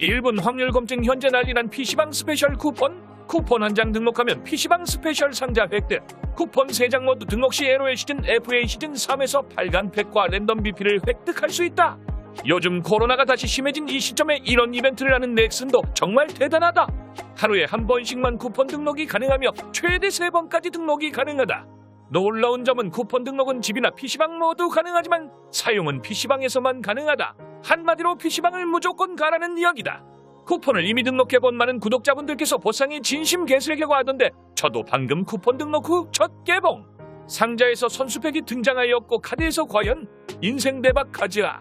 1분 확률 검증 현재 난리난 PC방 스페셜 쿠폰. 쿠폰 한 장 등록하면 PC방 스페셜 상자 획득. 쿠폰 3장 모두 등록 시 LOL 시즌 FA 시즌 3에서 8간 팩과 랜덤 BP를 획득할 수 있다. 요즘 코로나가 다시 심해진 이 시점에 이런 이벤트를 하는 넥슨도 정말 대단하다. 하루에 한 번씩만 쿠폰 등록이 가능하며 최대 3번까지 등록이 가능하다. 놀라운 점은 쿠폰 등록은 집이나 PC방 모두 가능하지만 사용은 PC방에서만 가능하다. 한마디로 PC방을 무조건 가라는 이야기다. 쿠폰을 이미 등록해본 많은 구독자분들께서 보상이 진심 개슬려고 하던데 저도 방금 쿠폰 등록 후 첫 개봉. 상자에서 선수팩이 등장하였고 카드에서 과연 인생 대박 가즈아